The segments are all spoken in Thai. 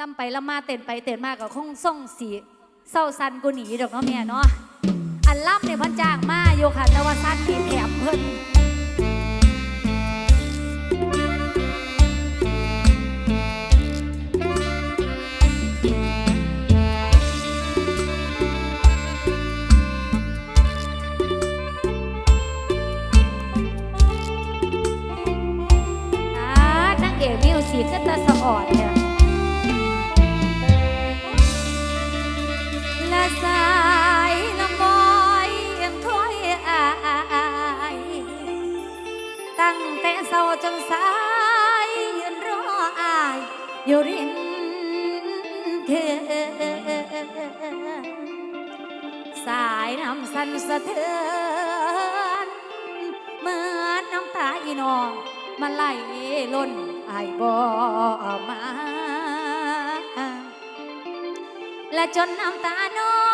ลำไปลำมาเต้นไปเต้นมากก็คงส่งสีเศร้าสันกูหนีดอกเนาะแม่เนาะอันล่ำเนี่ยพันจ้างมาโยค่ะแต่ว่าสันมีแถมเพิ่นเอกมิวสีก็ตาสะออดเนี่ย สายน้ำมอยเอ็มถ้อยอายตั้งแต่เศร้าจนสายยืนรออายอยู่ริมเขสายน้ำสันสะเทือนเหมือนน้ำตาอีนองมาไหลล้นอายบ่มาและจนน้ำตาน้อง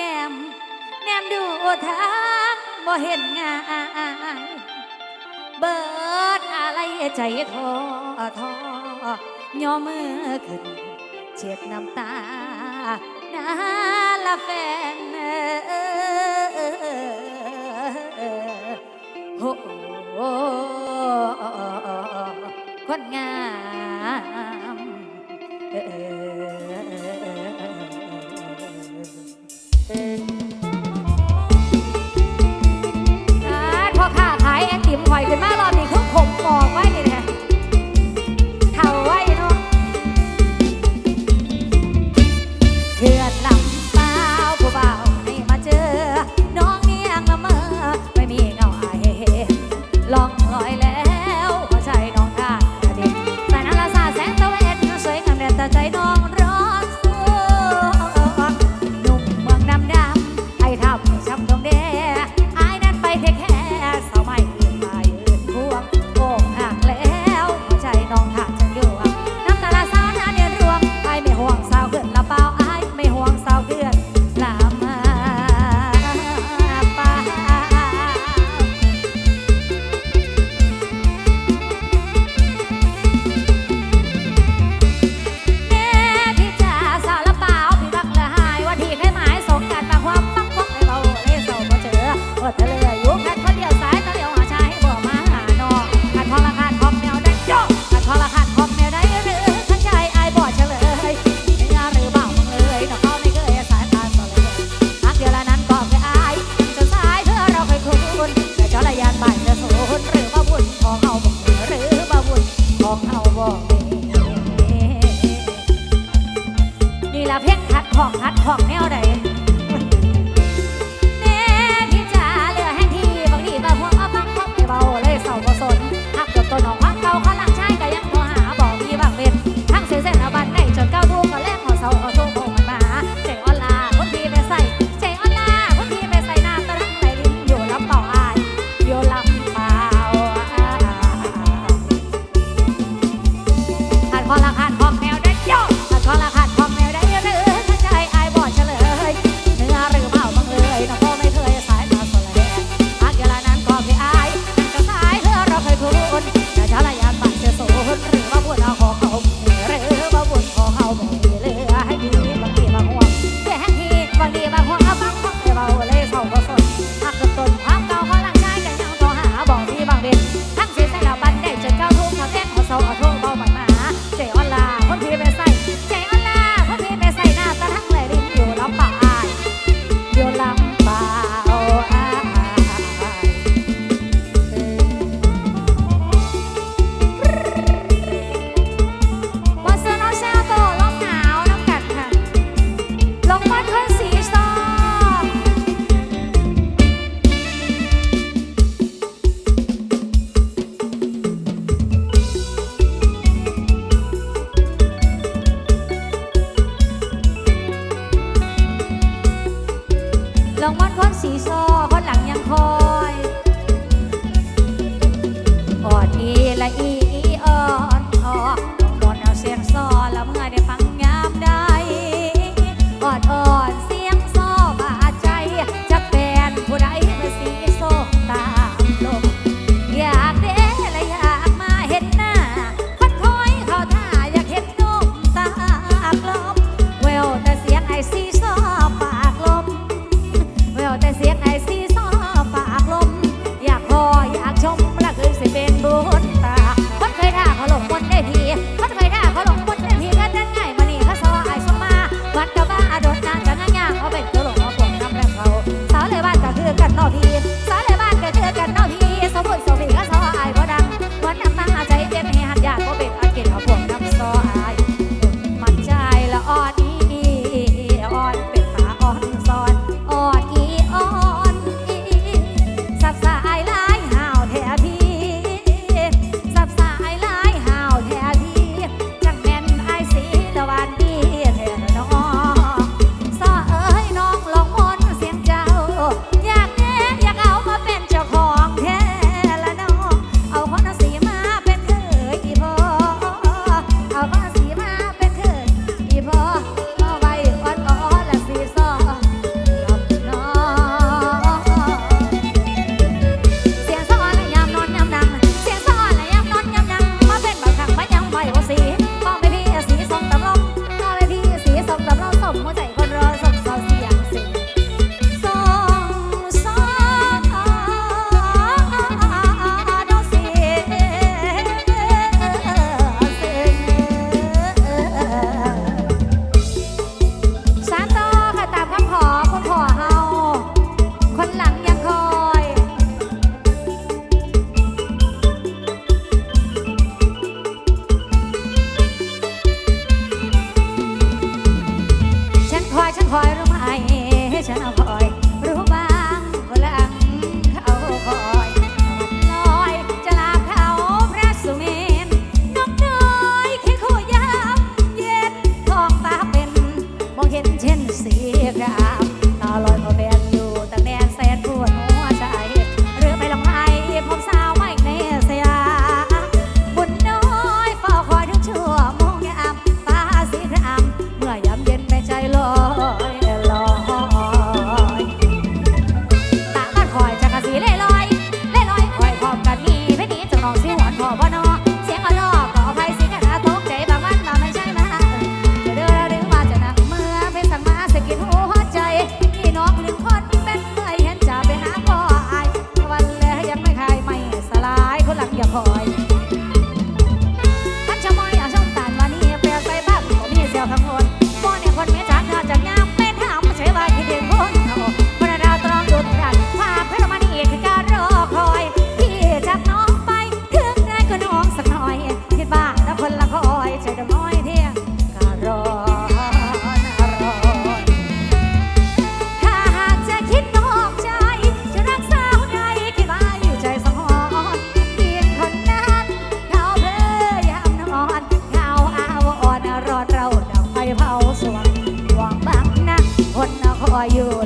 แก้ม แนมดูทางบ่เห็นงายเบิดอะไรใจทอทอย่อมือขึ้น เช็ดน้ำตาน้าละแฟนโอ้คนง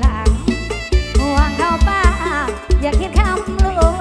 หลังห่วงเขาป้าอย่าคิดคำลูก